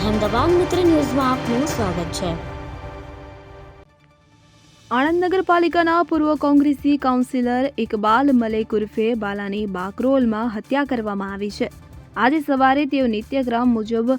અહેમદાબાદ મિત્ર ન્યૂઝમાં આપનું સ્વાગત છે. આણંદ નગરપાલિકાના પૂર્વ કોંગ્રેસી કાઉન્સિલર ઇકબાલ મલેક ઉર્ફે બાલાની બાકરોલમાં હત્યા કરવામાં આવી છે. આજે સવારે તેઓ નિત્યક્રમ મુજબ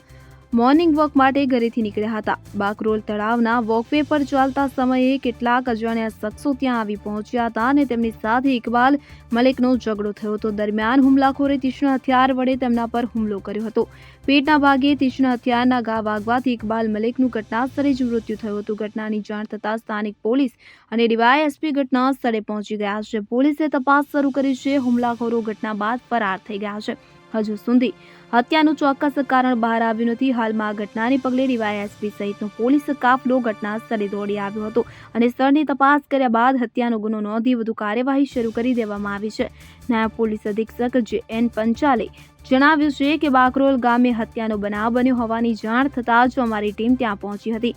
મોર્નિંગ વોક માટે ઘરેથી નીકળ્યા હતા. બાકરોલ તળાવના વોકવે પર ચાલતા સમયે કેટલાક અજાણ્યા શખ્સો ત્યાં આવી પહોંચ્યા હતા અને તેમની સાથે ઇકબાલ મલિકનો ઝઘડો થયો હતો. દરમિયાન હુમલાખોરે તીક્ષ્ણ હથિયાર વડે તેમના પર હુમલો કર્યો હતો. પેટના ભાગે તીક્ષ્ણ હથિયારના ઘા વાગવાથી ઇકબાલ મલિકનું ઘટનાસ્થળે જ મૃત્યુ થયું હતું. ઘટનાની જાણ થતાં સ્થાનિક પોલીસ અને ડીવાયએસપી ઘટના સ્થળે પહોંચી ગયા છે. પોલીસે તપાસ શરૂ કરી છે. હુમલાખોરો ઘટના બાદ ફરાર થઈ ગયા છે. હજુ સુધી હત્યાનું ચોક્કસ કારણ બહાર આવ્યું નથી. હાલમાં આ ઘટનાને પગલે ડીવાયએસપી સહિતનો પોલીસ કાફલો ઘટના સ્થળે દોડી આવ્યો હતો અને સ્થળની તપાસ કર્યા બાદ હત્યાનો ગુનો નોંધી વધુ કાર્યવાહી શરૂ કરી દેવામાં આવી છે. નાયબ પોલીસ અધિક્ષક જે એન પંચાલે જણાવ્યું છે કે બાકરોલ ગામે હત્યાનો બનાવ બન્યો હોવાની જાણ થતાં જ અમારી ટીમ ત્યાં પહોંચી હતી.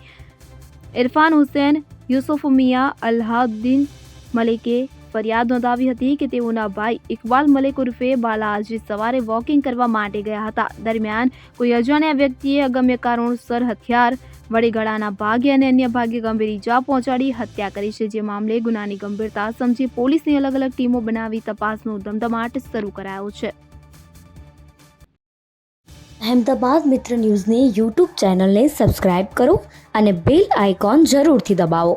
ઇરફાન હુસેન, યુસુફ મિયા અલ્હાઉદ્દીન મલિકે ફરિયાદ નોંધાવી હતી કે તેઓના ભાઈ ઇકબાલ મલિક ઉર્ફે બાલા આજે સવારે વોકિંગ કરવા માટે ગયા હતા. દરમિયાન કોઈ અજાણ્યા વ્યક્તિએ અગમ્ય કારણોસર હથિયાર વળી ગળાના ભાગે અને અન્ય ભાગે ગંભીર ઈજા પહોંચાડી હત્યા કરી છે. જે મામલે ગુનાની ગંભીરતા સમજી પોલીસની અલગ અલગ ટીમો બનાવી તપાસનો ધમધમાટ શરૂ કરાયો છે. અહેમદાબાદ મિત્ર ન્યૂઝની યુટ્યુબ ચેનલને સબસ્ક્રાઇબ કરો અને બેલ આઇકોન જરૂરથી દબાવો.